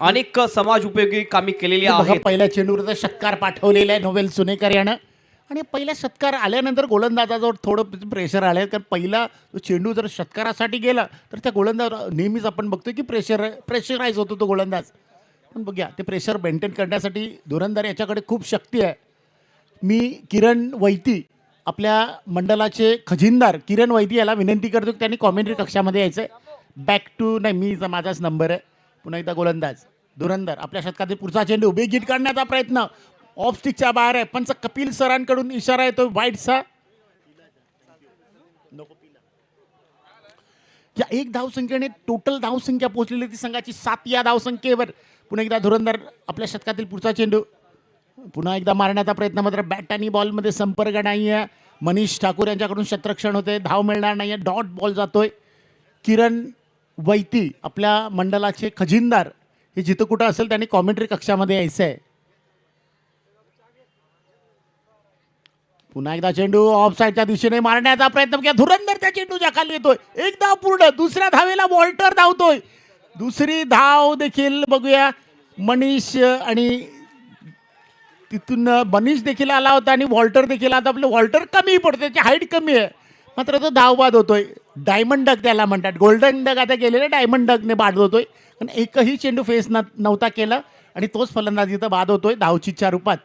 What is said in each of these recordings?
अनेक समाज उपयोगी कामे केलेली बघा आहेत. पहिल्या चेंडूवरचा षटकार पाठवलेला आहे नोवेल सुनेकर यानं. आणि पहिल्या षटकार आल्यानंतर गोलंदाजाजवळ थोडं प्रेशर आलं कारण पहिला तो चेंडू जर षटकारासाठी गेला तर त्या गोलंदाज नेहमीच आपण बघतो की प्रेशर प्रेशराईज होतो तो गोलंदाज. पण बघूया ते प्रेशर मेंटेन करण्यासाठी धुरंधर याच्याकडे खूप शक्ती आहे. मी किरण वैती आपल्या मंडळाचे खजिनदार किरण वैती याला विनंती करतो की त्यांनी कॉमेंट्री कक्षामध्ये यायचं आहे बॅक टू नाही मी माझाच नंबर आहे. पुन्हा एकदा गोलंदाज. धुरंधर आपल्या शतकातील पुढचा चेंडू उभे काढण्याचा प्रयत्न. ऑफ स्टिकच्या बाहेर आहे पंच कपिल सरांकडून इशारा येतो वाईटचा या एक धावसंख्येने टोटल धावसंख्या पोहोचलेली ती संघाची सात या धावसंख्येवर. पुन्हा एकदा धुरंधर आपल्या शतकातील पुढचा चेंडू. पुन्हा एकदा मारण्याचा प्रयत्न मात्र बॅट आणि बॉलमध्ये संपर्क नाही आहे मनीष ठाकूर यांच्याकडून शतरक्षण होते धाव मिळणार नाही आहे डॉट बॉल जातोय. किरण वैती आपल्या मंडळाचे खजिनदार. हे जिथं कुठं असेल त्यांनी कॉमेंट्री कक्षामध्ये यायचं आहे पुन्हा एकदा चेंडू ऑफ साईडच्या दिशेने मारण्याचा प्रयत्न केला. धुरंधर त्या चेंडूच्या खाली येतोय. एक धाव पूर्ण दुसऱ्या धावेला वॉल्टर धावतोय. दुसरी धाव देखील बघूया. मनीष आणि तिथून मनीष देखील आला होता आणि वॉल्टर देखील आता आपलं वॉल्टर कमी पडतो त्याची हाईट कमी आहे. मात्र तो धावबाद होतोय. डायमंड डग त्याला म्हणतात. गोल्डन डग आता गेलेला डायमंड डगने बाद होतोय पण एकही चेंडू फेस न नव्हता केला आणि तोच फलंदाज इथं बाद होतोय धावचीच्या रूपात.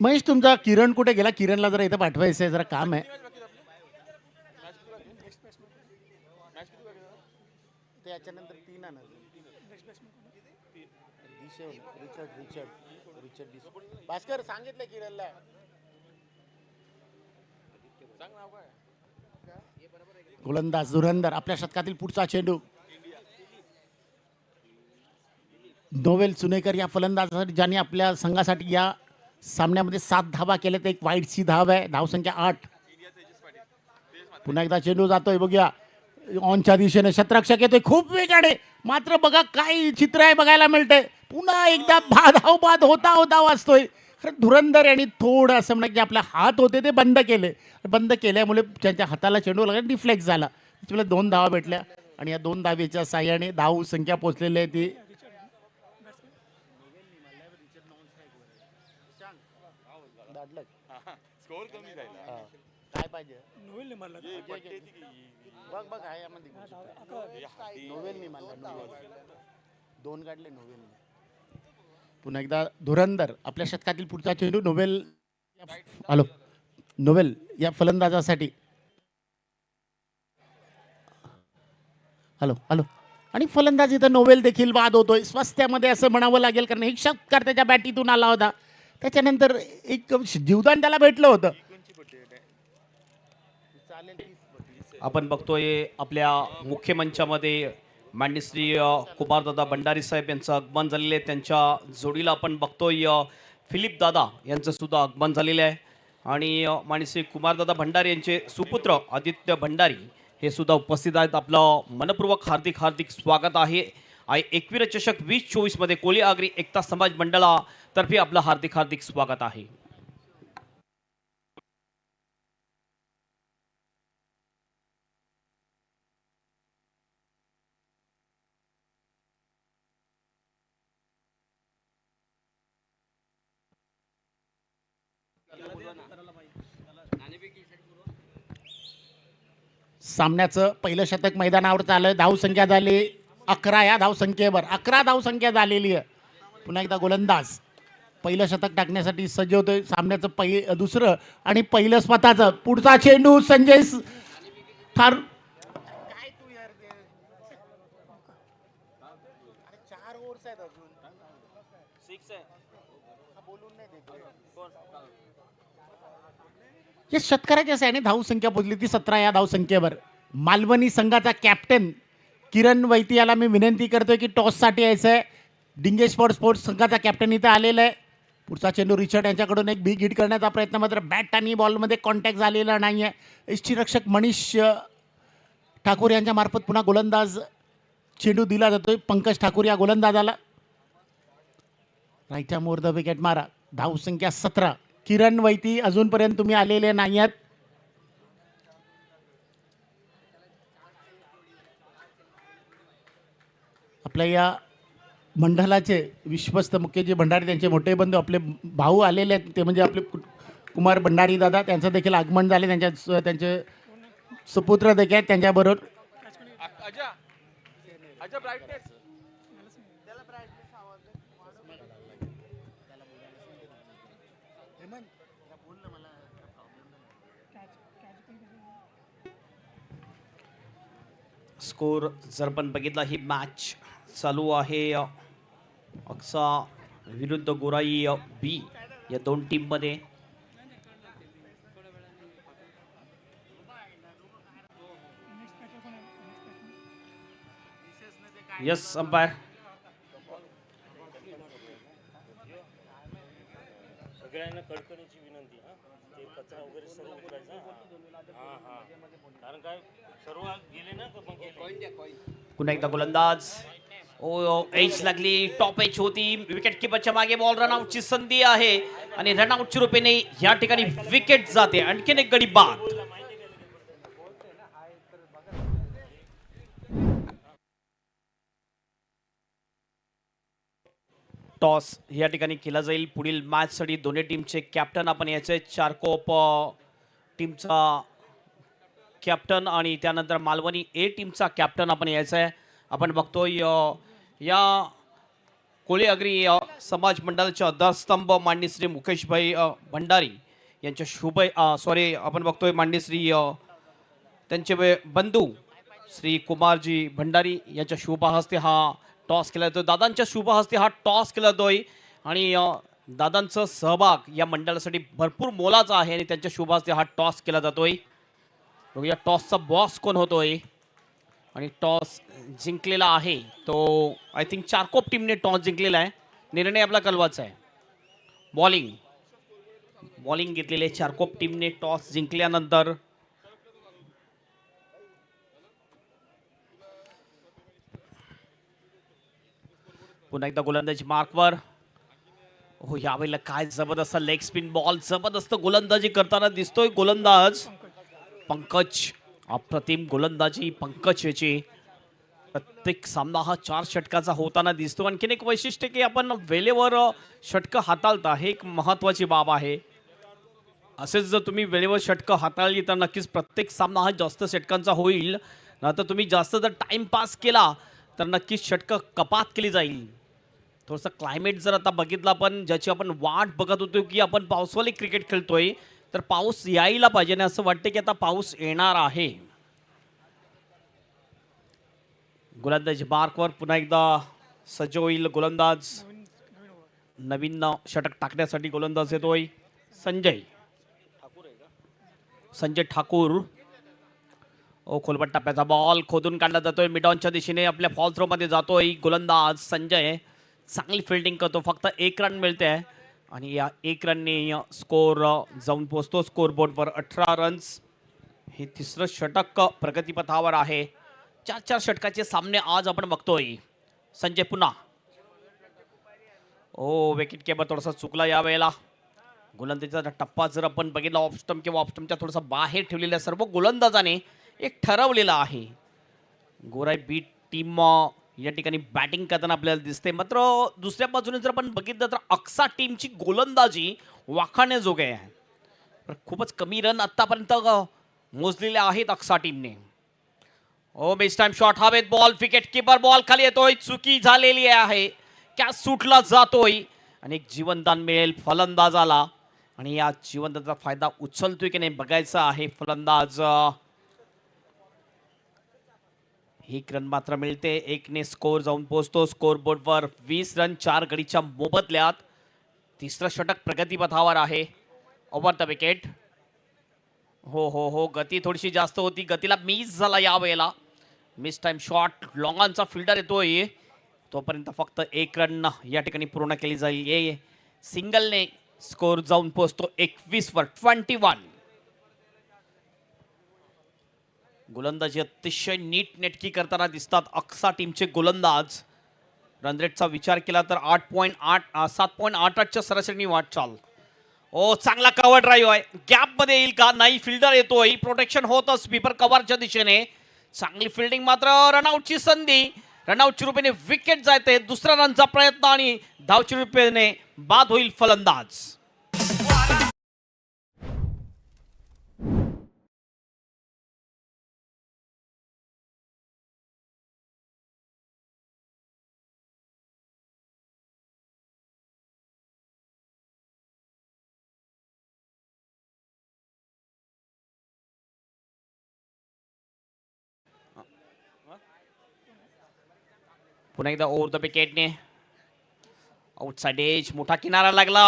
महेश तुमचा किरण कुठे गेला? किरणला जरा इथं पाठवायचं आहे जरा काम आहे. त्याच्यानंतर तीन आणा. दिशेवर, रिचर्ड, रिचर्ड, रिचर्ड दिशे. भास्कर सांगितलं किरणला. गोलंदाज धुरंधर आपल्या शतकातील पुढचा चेंडू. नोवेल सुनेकर या फलंदाजासाठी ज्याने आपल्या संघासाठी या सामन्यामध्ये सात धावा केल्या तर एक वाईटची धाव आहे. धावसंख्या आठ. पुन्हा एकदा चेंडू जातोय बघूया. ऑनच्या दिशेने शतरक्षक येतोय खूप वेगाने मात्र बघा काय चित्र आहे बघायला मिळतंय. पुन्हा एकदा धाव बाद होता होता वाचतोय खरं धुरंधर यांनी थोडं असं म्हणा की आपले हात होते ते बंद केले. बंद केल्यामुळे त्यांच्या हाताला चेंडू लागला डिफ्लेक्ट झाला. त्याच्यामुळे दोन धावा भेटल्या आणि या दोन धावेच्या साह्याने धाव संख्या पोचलेली आहे ती. काय पाहिजे? बघ बघ आहे दोन काढले नोवेल पुन्हा एकदा धुरंदर आपल्या शतकातील पुढचा चेंडू नोवेल हॅलो नोवेल या फलंदाजासाठी. Hello hello. आणि फलंदाज इथं नोवेल देखील बाद होतोय. स्वास्थ्यामध्ये असं म्हणावं लागेल कारण एक षटकार त्याच्या बॅटीतून आला होता. त्याच्यानंतर एक जीवदान त्याला भेटलं होतं. आपण बघतोय आपल्या मुख्य मंचामध्ये मांडणी श्री कुमारदादा भंडारी साहेब यांचं आगमन झालेलं आहे. त्यांच्या जोडीला आपण बघतोय. फिलिप दादा यांचं सुद्धा आगमन झालेलं आहे. आणि अ, श्री कुमारदादा भंडारी यांचे सुपुत्र आदित्य भंडारी हे सुद्धा उपस्थित आहेत. आपलं मनपूर्वक हार्दिक हार्दिक स्वागत आहे. आय एकवीर चषक वीस चोवीसमध्ये कोली आगरी एकता समाज मंडळातर्फे आपलं हार्दिक हार्दिक स्वागत आहे. सामन्याचं पहिलं शतक मैदानावर चाललं धावसंख्या झाली अकरा या धावसंख्येवर अकरा धावसंख्या झालेली आहे. पुन्हा एकदा गोलंदाज. पहिलं शतक टाकण्यासाठी सज्ज होतोय. सामन्याचं पहि दुसरं आणि पहिलं स्वतःचं. पुढचा चेंडू संजय थार या शेतकऱ्याच्या आणि धावसंख्या पोचली ती सतरा या धावसंख्येवर मालवणी संघाचा कॅप्टन किरण वैती याला मी विनंती करतोय की टॉससाठी यायचं आहे डिंगे स्पोर्ट स्पोर्ट्स संघाचा कॅप्टन इथं आलेला आहे. पुढचा चेंडू रिचर्ड यांच्याकडून एक बिग हिट करण्याचा प्रयत्न मात्र बॅट आणि बॉलमध्ये कॉन्टॅक्ट झालेला नाही आहे यष्टीरक्षक मनीष ठाकूर यांच्यामार्फत पुन्हा गोलंदाज चेंडू दिला जातोय. पंकज ठाकूर या गोलंदाजाला. राईटच्या मोर द विकेट मारा. धावसंख्या सतरा. किरण वैती अजूनपर्यंत तुम्ही आलेले नाही आहात आपल्या या मंडळाचे विश्वस्त मुख्य जे भंडारी त्यांचे मोठे बंधू आपले भाऊ आलेले आहेत. ते म्हणजे आपले कुमार भंडारी दादा त्यांचं देखील आगमन झाले. त्यांच्या त्यांचे सुपुत्र देखील आहेत त्यांच्याबरोबर. अजा अजा ब्राईटनेस स्कोर जर पण बघितला ही मॅच चालू आहे. अक्सा विरुद्ध गोराई बी या दोन टीममध्ये यस अंपायर सगळ्यांना कळकळीची विनंती हा. ते कचरा वगैरे सर्व उचलायचा हा. हा कारण काय सर्व गेले ना तर मग पुन्हा एकदा गोलंदाज. ओ एज लागली. टॉप एज होती. विकेट किपरच्या मागे बॉल रनआउटची संधी आहे. आणि रनआउटच्या रूपेने या ठिकाणी विकेट जाते. आणखीन एक गडी बाद. टॉस या ठिकाणी केला जाईल. पुढील मॅचसाठी दोन्ही टीमचे कॅप्टन आपण याचे चारकोप टीमचा कॅप्टन आणि त्यानंतर मालवणी ए टीमचा कॅप्टन आपण यायचा आहे. आपण बघतोय या कोळी अग्री समाज मंडळाचे आधारस्तंभ मांडणी श्री मुकेशभाई भंडारी यांच्या शुभ सॉरी आपण बघतोय मांडणी श्री त्यांचे बंधू श्री कुमारजी भंडारी यांच्या शुभ हस्ते हा टॉस केला जातो दादांच्या शुभ हस्ते हा टॉस केला जातोय. आणि दादांचा सहभाग या मंडळासाठी भरपूर मोलाचा आहे आणि त्यांच्या शुभ हस्ते हा टॉस केला जातोय. बघूया टॉसचा बॉस कोण होतोय. आणि टॉस जिंकलेला आहे तो आय थिंक चारकोप टीमने टॉस जिंकलेला आहे. निर्णय आपला कलवाचा आहे. बॉलिंग. बॉलिंग घेतलेले चारकोप टीमने टॉस जिंकल्यानंतर पुन्हा एकदा गोलंदाजी मार्कवर. हो यावेळेला काय जबरदस्त लेग स्पिन बॉल जबरदस्त गोलंदाजी करताना दिसतोय गोलंदाज. पंकज अप्रतिम गोलंदाजी पंकज याची. प्रत्येक सामना हा चार षटकाचा होताना दिसतो. आणखीन एक वैशिष्ट्य की आपण वेळेवर षटकं हाताळता हे एक महत्वाची बाब आहे. असेच जर तुम्ही वेळेवर षटकं हाताळली तर नक्कीच प्रत्येक सामना हा जास्त षटकांचा होईल. नाहीतर तुम्ही जास्त जर टाइमपास केला तर नक्कीच षटकं कपात केली जाईल. थोडंसं क्लायमेट जर आता बघितलं आपण ज्याची आपण वाट बघत होतो की आपण पावसावाली क्रिकेट खेळतोय तर पाऊस यायला पाहिजे आणि असं वाटतं की आता पाऊस येणार आहे. गोलंदाज मार्कवर पुन्हा एकदा सज्ज होईल गोलंदाज. नवीन षटक टाकण्यासाठी गोलंदाज येतोय. संजय. संजय ठाकूर. ओ खोलबट्टा टप्प्याचा बॉल खोदून काढला जातोय. मिडॉनच्या दिशेने आपल्या फॉल थ्रोमध्ये जातोय गोलंदाज संजय. चांगली फिल्डिंग करतो. फक्त एक रन मिळते. आहे आणि या एक रनने स्कोर जाऊन पोचतो स्कोर बोर्डवर अठरा रन्स हे तिसरं षटक प्रगतीपथावर आहे. चार चार षटकाचे सामने आज आपण बघतोय. संजय पुन्हा. ओ विकेट केबर थोडासा चुकला या वेळेला गोलंदाजीचा टप्पा जर आपण बघितला ऑफ किंवा ऑफस्टमच्या थोडासा बाहेर ठेवलेल्या सर्व गोलंदाजाने एक ठरवलेला आहे. गोराई बीट टीम या ठिकाणी बॅटिंग करताना आपल्याला दिसते मात्र दुसऱ्या बाजूने जर आपण बघितलं तर अक्सा टीमची गोलंदाजी वाखाण्याजोगे आहे. खूपच कमी रन आत्तापर्यंत मोजलेले आहेत अक्सा टीमने ओ बेस्ट टाइम शॉट हवेत बॉल विकेट किपर बॉल खाली येतोय. चुकी झालेली आहे. कॅच सुटला जातोय. आणि एक जीवनदान मिळेल फलंदाजाला. आणि या जीवनदानाचा फायदा उचलतोय की नाही बघायचा आहे. फलंदाज ही एक रन मात्र मिळते. एकने स्कोर जाऊन पोहोचतो. स्कोर बोर्डवर वीस रन चार गडीच्या मोबदल्यात. तिसरं षटक प्रगतीपथावर आहे. ओव्हर द विकेट हो हो हो. गती थोडीशी जास्त होती. गतीला मिस झाला या वेळेला. मिस टाइम शॉट लॉंगांचा फिल्डर येतोय. तोपर्यंत फक्त एक रन या ठिकाणी पूर्ण केली जाईल. ये सिंगलने स्कोर जाऊन पोहोचतो. एकवीसवर. ट्वेंटी वन गोलंदाजी अतिशय नीट नेटकी करताना दिसतात. अक्सा टीमचे गोलंदाज. रनरेटचा विचार केला तर आठ पॉईंट आठ सात पॉईंट आठ आठच्या सरासरीने वाटचाल. ओ चांगला कव्हर ड्राईव्ह आहे. गॅपमध्ये येईल का? नाही फिल्डर येतोय. प्रोटेक्शन होतं स्पीपर कव्हरच्या दिशेने. चांगली फिल्डिंग मात्र रनआउटची संधी. रनआउटच्या रुपयेने विकेट जायते. दुसऱ्या रनचा प्रयत्न आणि धावच्या रुपयेने बाद होईल फलंदाज. पुन्हा एकदा ओव्हर द विकेटने आउटसाइड एज मोठा किनारा लागला.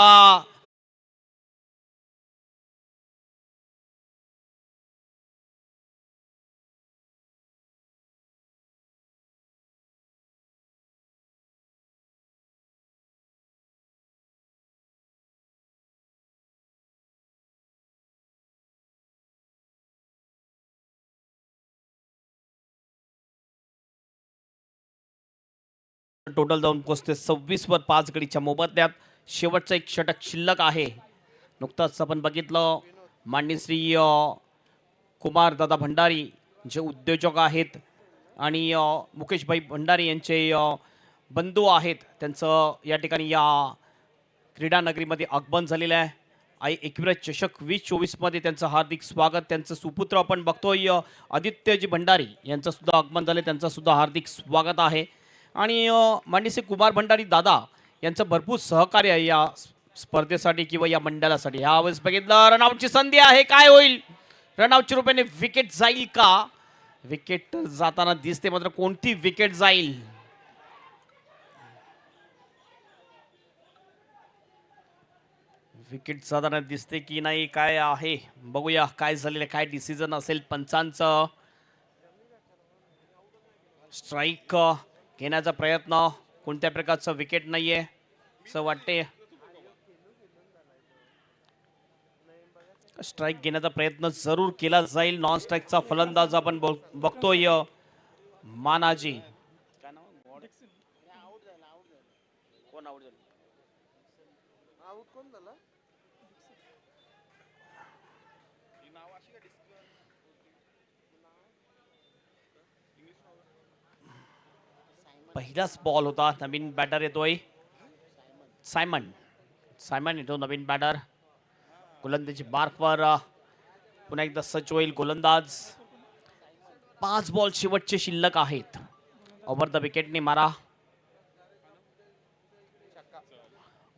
टोटल जाऊन पोचते सव्वीसवर पाच गडीच्या मोबदल्यात. शेवटचं एक षटक शिल्लक आहे. नुकतंच आपण बघितलं माननीय श्री कुमार दादा भंडारी जे उद्योजक आहेत आणि मुकेशभाई भंडारी यांचे बंधू आहेत. त्यांचं या ठिकाणी या क्रीडानगरीमध्ये आगमन झालेलं आहे. आई एकविरा चषक वीस चोवीसमध्ये त्यांचं हार्दिक स्वागत. त्यांचं सुपुत्र आपण बघतोय आदित्यजी भंडारी यांचं सुद्धा आगमन झालं त्यांचं सुद्धा हार्दिक स्वागत आहे. आणि मांडीसे कुमार भंडारी दादा यांचं भरपूर सहकार्य आहे या स्पर्धेसाठी किंवा या मंडळासाठी. ह्या वेळेस बघितलं रनआउटची संधी आहे. काय होईल? रनआउटच्या रुपयाने विकेट जाईल का? विकेट जाताना दिसते मात्र कोणती विकेट जाईल? विकेट जाताना दिसते की नाही काय आहे? बघूया काय झालेलं काय डिसिजन असेल पंचांचं. स्ट्राईक घेण्याचा प्रयत्न. कोणत्या प्रकारचं विकेट नाहीये. असं वाटते. स्ट्राईक घेण्याचा प्रयत्न जरूर केला जाईल. नॉन स्ट्राईकचा फलंदाज आपण बघ- बघतोय. मानाजी. कोण पहिलाच बॉल होता. नवीन बॅटर येतोय. सायमन सायमन येतो नवीन बॅटर गोलंदाजी मार्कवर पुन्हा एकदा सच होईल गोलंदाज. पाच बॉल शेवटचे शिल्लक आहेत. ओव्हर द विकेटने मारा.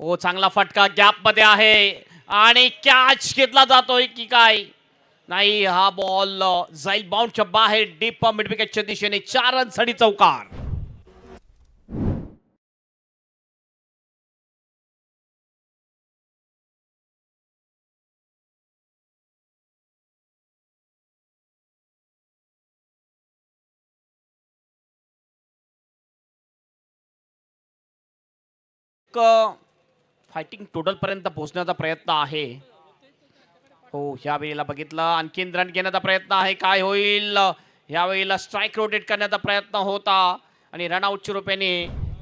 ओ चांगला फटका. गॅपमध्ये आहे. आणि कॅच घेतला जातोय की काय? नाही हा बॉल जाईल बाउंडच्या बाहेर. डीप मिडविकेटच्या दिशेने. चार रनसाठी चौकार. फायटिंग टोटलपर्यंत पोहोचण्याचा प्रयत्न आहे. हो ह्या वेळेला बघितलं आणखीन रन घेण्याचा प्रयत्न आहे. काय होईल? ह्या वेळेला स्ट्राईक रोटेट करण्याचा प्रयत्न होता. आणि रनआउटच्या रुपयाने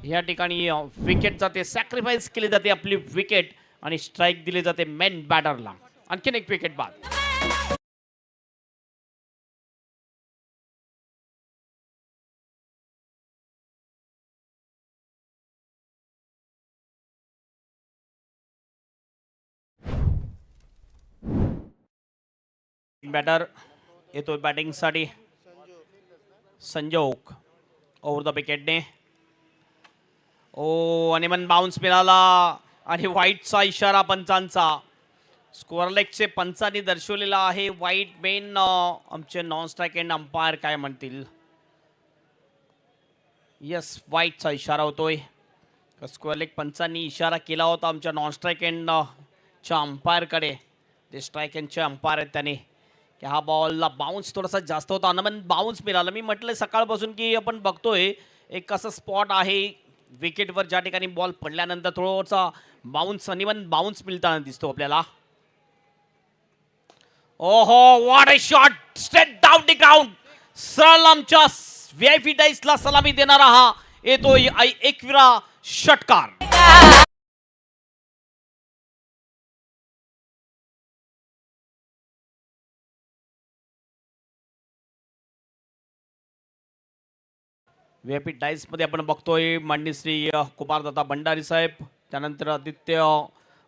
ह्या ठिकाणी विकेट जाते. सॅक्रिफाईस केली जाते आपली विकेट आणि स्ट्राईक दिली जाते मेन बॅटरला आणखीन एक विकेट बाद. बॅटर येतो बॅटिंगसाठी संजोग ओव्हर द विकेटने ओ अनिमन बाउन्स मिळाला. आणि व्हाईटचा इशारा पंचांचा. स्कोअर लेगचे पंचांनी दर्शवलेला आहे. व्हाईट मेन आमचे नॉन स्ट्राईक एंड अंपायर काय म्हणतील? यस व्हाईटचा इशारा होतोय. स्क्वेअर लेग पंचांनी इशारा केला होता आमच्या नॉन स्ट्राईक एंड च्या अंपायरकडे ते स्ट्राईक अँडचे अंपायर आहेत त्याने. की हा बॉलला बाउन्स थोडासा जास्त होता. अनमन बाउन्स मिळाला. मी म्हटलं सकाळपासून की आपण बघतोय एक असं स्पॉट आहे. विकेटवर ज्या ठिकाणी बॉल पडल्यानंतर थोडासा बाउन्स अनिवन बाउन्स मिळताना दिसतो आपल्याला. ओहो what a shot straight down the ground सरळ आमच्या व्ही आय डाईसला सलामी देणारा हा येतो आई एकविरा षटकार. व्ही डाईसमध्ये आपण बघतोय मांडणी श्री कुमारदादा भंडारी साहेब त्यानंतर आदित्य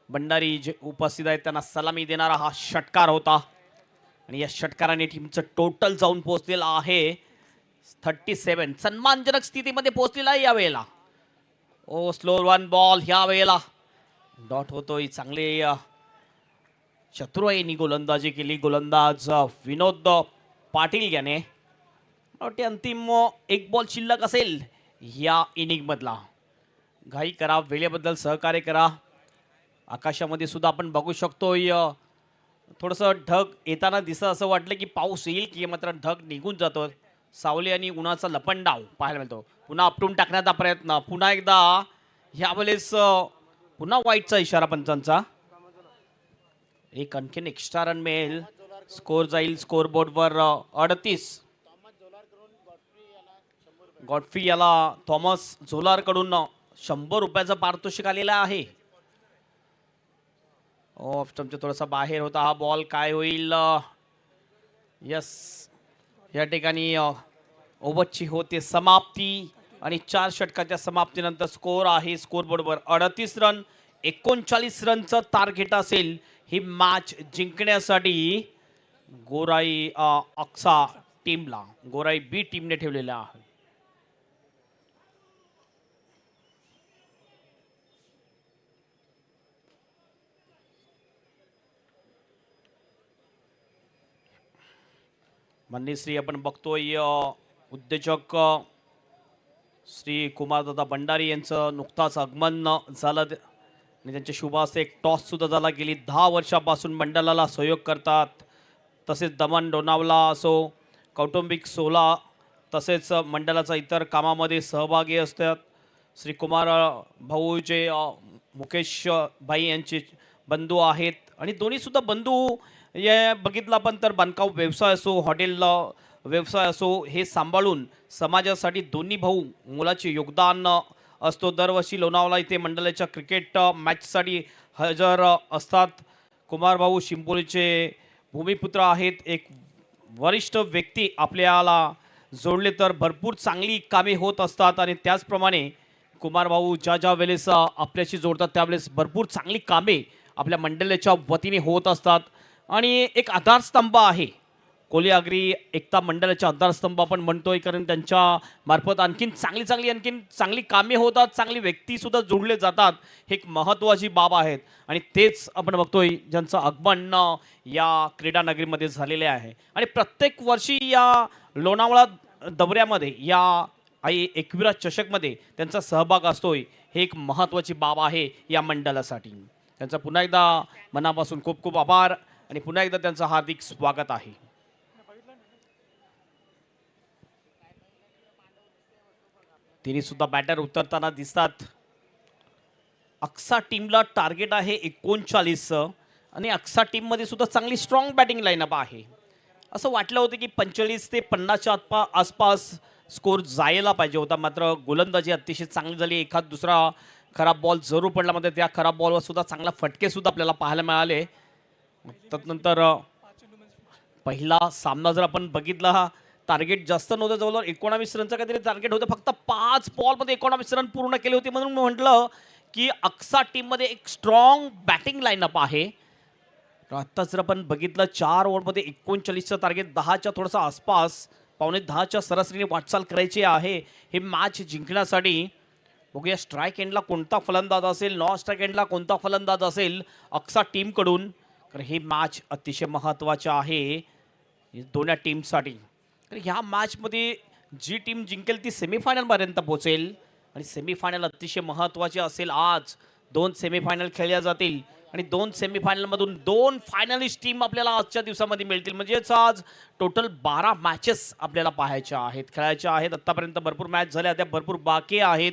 भंडारी जे उपस्थित आहेत त्यांना सलामी देणारा हा षटकार होता. आणि या षटकाराने टीमचं टोटल जाऊन पोहोचलेलं आहे. थर्टी सेवन सन्मानजनक स्थितीमध्ये पोहोचलेला आहे यावेळेला. ओ स्लो वन बॉल ह्या वेळेला डॉट होतोय चांगले अ, चतुराईनी गोलंदाजी केली गोलंदाज विनोद पाटील याने. वाटते अंतिम एक बॉल शिल्लक असेल या इनिंगमधला घाई करा वेळेबद्दल सहकार्य करा. आकाशामध्ये सुद्धा आपण बघू शकतो अ, थोडंसं ढग येताना दिसत असं वाटलं की पाऊस येईल की मात्र ढग निघून जातो सावली आणि उन्हाचा लपंडाव पाहायला मिळतो. पुन्हा आपटून टाकण्याचा प्रयत्न. पुन्हा एकदा ह्यावेळेस अ, पुन्हा वाईटचा इशारा पंचांचा. एक आणखीन एक्स्ट्रा रन मिळेल. स्कोर जाईल स्कोर बोर्डवर अडतीस. गॉडफी याला थॉमस झोलारकडून शंभर रुपयाचं पारितोषिक आलेलं आहे. Oh, ऑफ स्टंपच्या थोडासा बाहेर होता हा बॉल काय होईल? यस या ठिकाणी uh, ओव्हरची होते समाप्ती आणि चार षटकाच्या समाप्तीनंतर स्कोर आहे. स्कोर बरोबर अडतीस रन एकोणचाळीस रनचं टार्गेट असेल. ही मॅच जिंकण्यासाठी गोराई uh, अक्सा टीमला गोराई बी टीमने ठेवलेला आहे. श्री आपण बघतोय उद्योजक श्री कुमारदादा भंडारी यांचं नुकताच आगमन झालं. आणि त्यांच्या शुभास एक टॉस सुद्धा झाला. गेली दहा वर्षापासून मंडळाला सहयोग करतात. तसेच दमन डोनावला असो कौटुंबिक सोला तसेच मंडळाचा इतर कामामध्ये सहभागी असतात. श्री कुमार भाऊ जे मुकेश भाई यांचे बंधू आहेत. आणि दोन्हीसुद्धा बंधू या बघितलं आपण तर बांधकाम व्यवसाय असो हॉटेल व्यवसाय असो हे सांभाळून समाजासाठी दोन्ही भाऊ मुलाचे योगदान असतो. दरवर्षी लोणावळा इथे मंडळाच्या क्रिकेट मॅचसाठी हजर असतात. कुमार भाऊ शिंपोलीचे भूमिपुत्र आहेत. एक वरिष्ठ व्यक्ती आपल्याला जोडले तर भरपूर चांगली कामे होत असतात आणि त्याचप्रमाणे कुमार भाऊ ज्या ज्या वेळेस आपल्याशी जोडतात त्यावेळेस भरपूर चांगली कामे आपल्या मंडळाच्या वतीने होत असतात. आणि एक आधारस्तंभ आहे. कोली आगरी एकता मंडळाच्या आधारस्तंभ आपण म्हणतोय कारण त्यांच्या मार्फत आणखीन चांगली चांगली आणखीन चांगली कामे होतात चांगली व्यक्तीसुद्धा जोडले जातात. हे एक महत्त्वाची बाब आहेत. आणि तेच आपण बघतोय ज्यांचं आगमन या क्रीडा नगरीमध्ये झालेले आहे. आणि प्रत्येक वर्षी या लोणावळा दौऱ्यामध्ये या आई एकविरा चषकमध्ये त्यांचा सहभाग असतोय. हे एक महत्त्वाची बाब आहे या मंडळासाठी. त्यांचा पुन्हा एकदा मनापासून खूप खूप आभार. आणि पुन्हा एकदा त्यांचं हार्दिक स्वागत आहे. तिने सुद्धा बॅटर उतरताना दिसतात. अक्सा टीमला टार्गेट आहे एकोणचाळीस. आणि अक्सा टीममध्ये सुद्धा चांगली स्ट्रॉंग बॅटिंग लाईनअप आहे. असं वाटलं होतं की पंचेचाळीस ते पन्नासच्या आतपा आसपास स्कोर जायला पाहिजे होता. मात्र गोलंदाजी अतिशय चांगली झाली. एखाद दुसरा खराब बॉल जरूर पडला. मात्र त्या खराब बॉलवर सुद्धा चांगला फटके सुद्धा आपल्याला पाहायला मिळाले. त्यानंतर पहिला सामना जर आपण बघितला टार्गेट जास्त नव्हतं जवळजवळ. एकोणावीस रनचं काहीतरी टार्गेट होतं. फक्त पाच बॉलमध्ये एकोणावीस रन पूर्ण केले होते. म्हणून म्हटलं की अक्सा टीममध्ये एक स्ट्रॉंग बॅटिंग लाईनअप आहे. आत्ताच आत्ता जर आपण बघितलं चार ओव्हरमध्ये एकोणचाळीसचं टार्गेट दहाच्या थोडंसं आसपास पावणे दहाच्या सरासरीने वाटचाल करायची आहे. हे मॅच जिंकण्यासाठी बघूया स्ट्राईक एंडला कोणता फलंदाज असेल नॉन स्ट्राईक एंडला कोणता फलंदाज असेल अक्सा टीमकडून तर हे मॅच अतिशय महत्त्वाचं आहे या दोन्ही टीमसाठी तर ह्या मॅचमध्ये जी टीम जिंकेल ती सेमीफायनलपर्यंत पोहोचेल. आणि सेमीफायनल अतिशय महत्त्वाचे असेल आज. दोन सेमीफायनल खेळल्या जातील. आणि दोन सेमीफायनलमधून दोन फायनलिस्ट टीम आपल्याला आजच्या दिवसामध्ये मिळतील. म्हणजेच आज टोटल बारा मॅचेस आपल्याला पाहायच्या आहेत खेळायच्या आहेत. आत्तापर्यंत भरपूर मॅच झाल्या त्या भरपूर बाकी आहेत.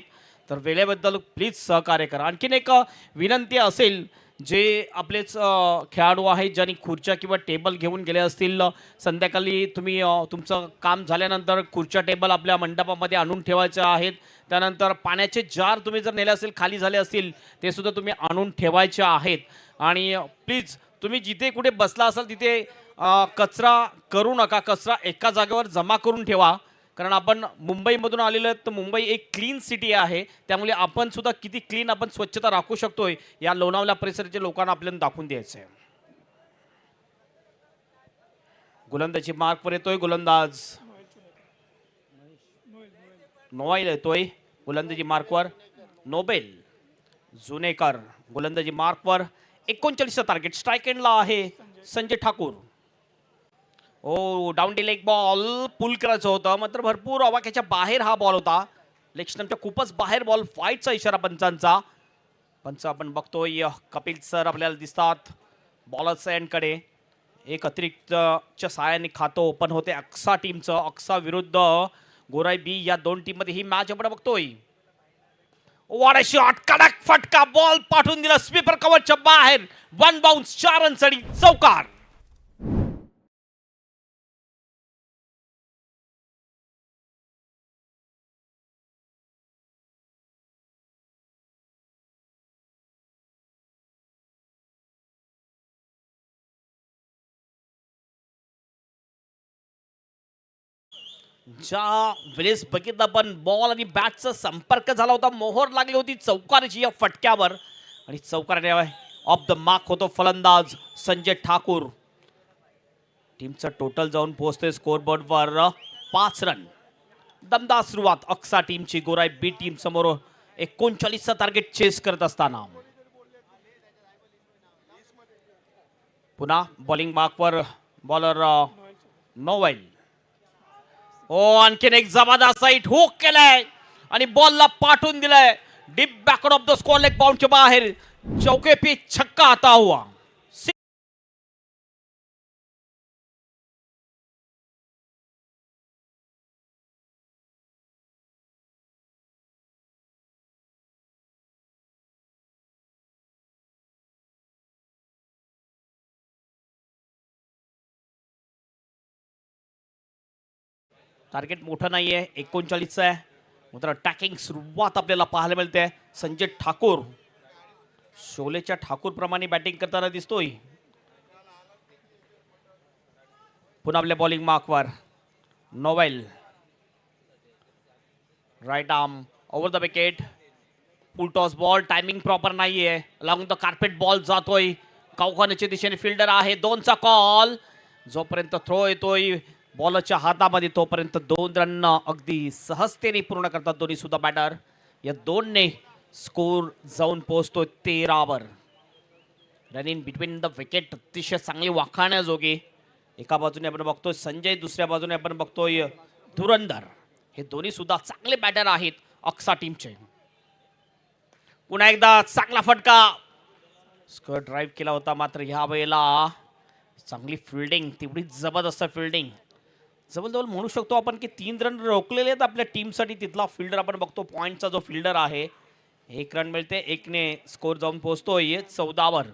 तर वेळेबद्दल प्लीज सहकार्य करा. आणखीन एक विनंती असेल जे आपलेच खेळाडू आहेत ज्यांनी खुर्च्या किंवा टेबल घेऊन गेले असतील संध्याकाळी तुम्ही तुमचं काम झाल्यानंतर खुर्च्या टेबल आपल्या मंडपामध्ये आणून ठेवायच्या आहेत. त्यानंतर पाण्याचे जार तुम्ही जर नेले असेल खाली झाले असतील ते सुद्धा तुम्ही आणून ठेवायचे आहेत. आणि प्लीज तुम्ही जिथे कुठे बसला असाल तिथे कचरा करू नका. कचरा एका जागेवर जमा करून ठेवा. कारण आपण मुंबईमधून आलेलो आहेत तर मुंबई एक क्लीन सिटी आहे. त्यामुळे आपण सुद्धा किती क्लीन आपण स्वच्छता राखू शकतोय या लोणावल्या परिसराच्या लोकांना आपल्याला दाखवून द्यायचं आहे गोलंदाजी मार्कवर येतोय गोलंदाज. नोवाईल येतोय गोलंदाजी मार्कवर नोबेल जुनेकर गोलंदाजी मार्कवर एकोणचाळीसचा टार्गेट स्ट्राईक एंडला आहे. संजय ठाकूर. हो down the leg ball pull करायचं होतं. मात्र भरपूर अवाक्याच्या बाहेर हा बॉल होता. लेग स्टम्पच्या खूपच बाहेर बॉल फाईटचा इशारा पंचांचा. पंच आपण बघतोय कपिल सर आपल्याला दिसतात बॉलर एंडकडे एक अतिरिक्तच्या सहाय्याने खातं ओपन होते अक्सा टीमचं अक्सा विरुद्ध गोराई बी या दोन टीममध्ये ही मॅच आपण बघतोय. वाडा शॉट कडक फटका बॉल पाठवून दिला. स्वीपर कवरच्या बाहेर. वन बाउन्स चार रन चौकार. ज्या वेळेस बघितलं पण बॉल आणि बॅटचा संपर्क झाला होता मोहर लागली होती चौकाराची या फटक्यावर. आणि चौकाराने ऑफ द मार्क होतो फलंदाज संजय ठाकूर. टीमचं टोटल जाऊन पोहोचतोय स्कोरबोर्डवर पाच रन दमदार सुरुवात. अक्सा टीमची गोराय बी टीम समोर एकोणचाळीसचा टार्गेट चेस करत असताना. पुन्हा बॉलिंग मार्कवर बॉलर नोवेल हो आणखीन एक जबरदस्त साईट हुक केलाय. आणि बॉलला पाठवून दिलाय. Deep backward of the square leg बाउंडच्या बाहेर. चौके पे छक्का आता हुआ टार्गेट मोठं नाही आहे एकोणचाळीसचं आहे. मात्र अटॅकिंग सुरुवात आपल्याला पाहायला मिळते. संजय ठाकूर. शोलेच्या ठाकूरप्रमाणे बॅटिंग करताना दिसतोय. पुन्हा आपल्या बॉलिंग मार्कवर novel right arm over the wicket full toss ball timing proper नाही आहे लागून द कार्पेट बॉल जातोय. कावखान्याच्या दिशेने फिल्डर आहे. दोनचा कॉल जोपर्यंत थ्रो येतोय बॉलच्या हातामध्ये तोपर्यंत दोन रन अगदी सहजतेने पूर्ण करतात दोन्ही सुद्धा बॅटर. या दोनने स्कोर जाऊन पोहोचतोय तेरावर. Run in between the wicket अतिशय चांगली वाखाण्याजोगे. एका बाजूने आपण बघतोय संजय दुसऱ्या बाजूने आपण बघतोय धुरंधर. हे दोन्ही सुद्धा चांगले बॅटर आहेत अक्सा टीमचे. पुन्हा एकदा चांगला फटका. स्कर ड्राईव्ह केला होता मात्र ह्या वेळेला चांगली फिल्डिंग तेवढी जबरदस्त फिल्डिंग जवळजवळ म्हणू शकतो आपण की तीन रन रोखलेले आहेत आपल्या टीमसाठी. तिथला फिल्डर आपण बघतो पॉईंटचा जो फिल्डर आहे एक रन मिळते एकने स्कोर जाऊन पोहोचतोय. चौदावर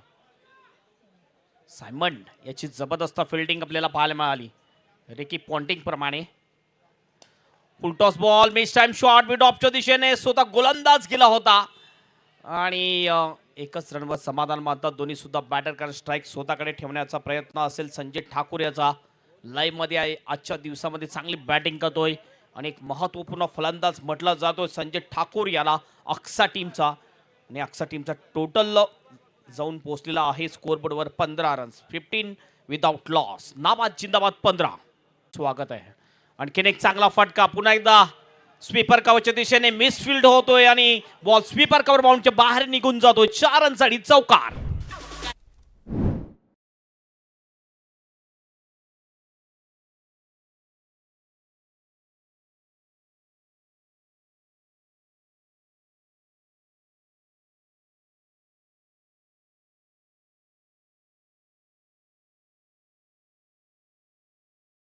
सायमंड याची जबरदस्त फिल्डिंग आपल्याला पाहायला मिळाली. रेकी पॉन्टिंग प्रमाणे. Full toss ball mistime shot mid ऑफच्या दिशेने स्वतः गोलंदाज गेला होता. आणि एकच रनवर समाधान मानतात. दोन्ही सुद्धा बॅटर कारण स्ट्राईक स्वतःकडे ठेवण्याचा प्रयत्न असेल संजय ठाकूर याचा. लाईव्हमध्ये आहे. आजच्या दिवसामध्ये चांगली बॅटिंग करतोय. आणि एक महत्त्वपूर्ण फलंदाज म्हटला जातोय संजय ठाकूर याला अक्सा टीमचा. आणि अक्सा टीमचा टोटल जाऊन पोहोचलेला आहे स्कोरबोर्डवर पंधरा रन्स फिफ्टीन विदाउट लॉस नाबाद जिंदाबाद पंधरा. स्वागत आहे. आणखीन एक चांगला फटका. पुन्हा एकदा स्वीपर कवरच्या दिशेने मिसफिल्ड होतोय आणि बॉल स्वीपर कवर बाउंडच्या बाहेर निघून जातोय. चार रनसाठी चौकार.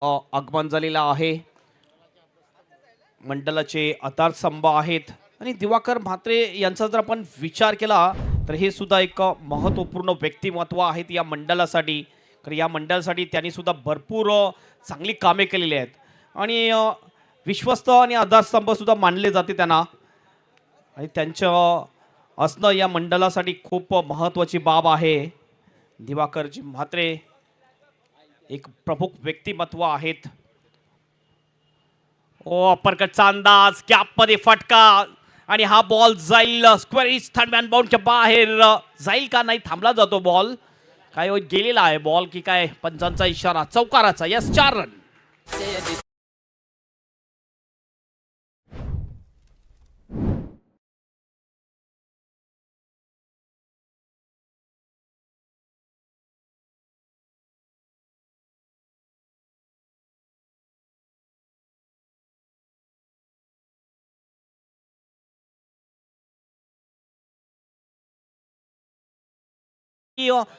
आगमन झालेलं आहे. मंडलाचे आधारस्तंभ आहेत. आणि दिवाकर म्हात्रे यांचा जर आपण विचार केला तर हे सुद्धा एक महत्त्वपूर्ण व्यक्तिमत्व आहेत या मंडळासाठी कारण या मंडळासाठी त्यांनी सुद्धा भरपूर चांगली कामे केलेली आहेत. आणि विश्वस्त आणि आधारस्तंभसुद्धा मानले जाते त्यांना. आणि त्यांचं असणं या मंडळासाठी खूप महत्त्वाची बाब आहे. दिवाकरजी म्हात्रे एक प्रमुख व्यक्तिमत्व आहेत. ओ अपरकटचा अंदाज कॅपमध्ये फटका आणि हा बॉल जाईल. स्क्वेअरिस थर्डमॅन बाउंडच्या बाहेर. जाईल का नाही थांबला जातो बॉल. काय हो, गेलेला आहे बॉल की काय पंचांचा इशारा चौकाराचा. यस चार रन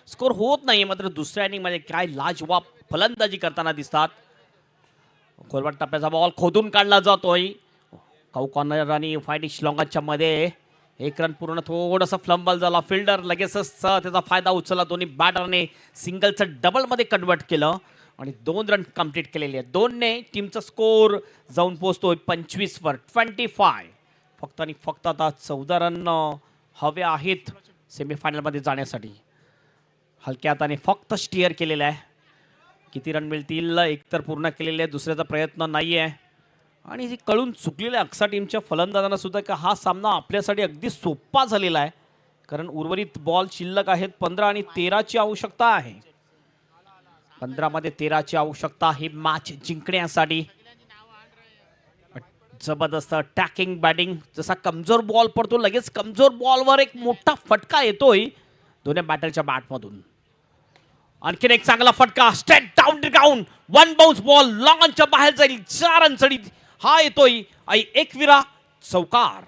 स्कोर होत नाही मात्र दुसऱ्या इनिंगमध्ये काय लाजवाब फलंदाजी करताना दिसतात. खोलवट टप्प्याचा बॉल खोदून काढला जातोय. काऊ कॉर्नर आणि फाईट श्लॉंगाच्या मध्ये. एक रन पूर्ण थोडंसं फ्लंबल झाला. फिल्डर लगेचच त्याचा फायदा उचलला. दोन्ही बॅटरने सिंगलचं डबलमध्ये कन्वर्ट केलं आणि दोन रन कंप्लीट केलेले आहेत. दोनने टीमचा स्कोर जाऊन पोहोचतोय पंचवीसवर. ट्वेंटी फाय फक्त आणि फक्त आता चौदा रन हवे आहेत सेमीफायनलमध्ये जाण्यासाठी. हलक्या हाताने फक्त स्टिअर केलेलं आहे. किती रन मिळतील एकतर पूर्ण केलेले आहे दुसऱ्याचा प्रयत्न नाही आहे आणि जे कळून चुकलेल्या अक्सा टीमच्या फलंदाजांना सुद्धा का हा सामना आपल्यासाठी अगदी सोपा झालेला आहे. कारण उर्वरित बॉल शिल्लक आहेत पंधरा आणि तेराची आवश्यकता आहे. पंधरामध्ये तेराची आवश्यकता ही मॅच जिंकण्यासाठी. जबरदस्त टॅकिंग बॅटिंग जसा कमजोर बॉल पडतो लगेच कमजोर बॉलवर एक मोठा फटका येतोय दोन्ही बॅटरच्या बॅटमधून आणखीन एक चांगला फटका. Straight down ground one bounce ball लॉंगच्या बाहेर जाईल. चार अंचडी हा येतोय आई एक विरा चौकार.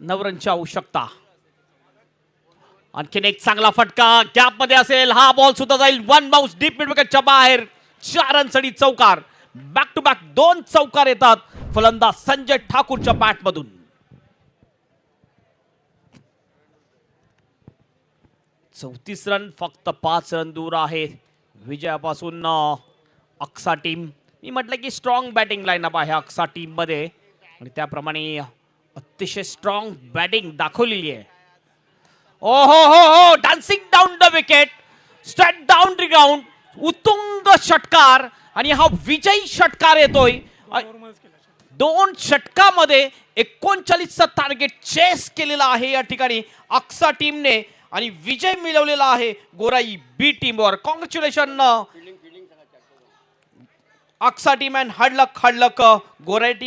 नऊ आवश्यकता. आणखीन एक चांगला फटका. गॅपमध्ये असेल. हा बॉल सुद्धा जाईल. वन बाउन्स डीप मिडविकेटच्या बाहेर. चार रनसाठी चौकार. बॅक टू बॅक दोन चौकार येतात फलंदाज संजय ठाकूरच्या बॅटमधून चौतीस रन फक्त पाच रन दूर आहे. विजयापासून अक्सा टीम मी म्हटलं की स्ट्रॉंग बॅटिंग लाईनअप आहे अक्सा टीममध्ये आणि त्याप्रमाणे अतिशय स्ट्रॉंग बॅटिंग दाखवलेली आहे. ओ हो हो हो dancing down the wicket straight down ground उत्तुंग षटकार. आणि हा विजयी षटकार येतोय. दोन षटकामध्ये एकोणचाळीसचा टार्गेट चेस केलेला आहे या ठिकाणी अक्सा टीमने आणि विजय मिळवलेला आहे गोराई बी टीमवर कॉंग्रॅच्युलेशन अक्सा टीम अँड हडलक हडलक गोराई टीम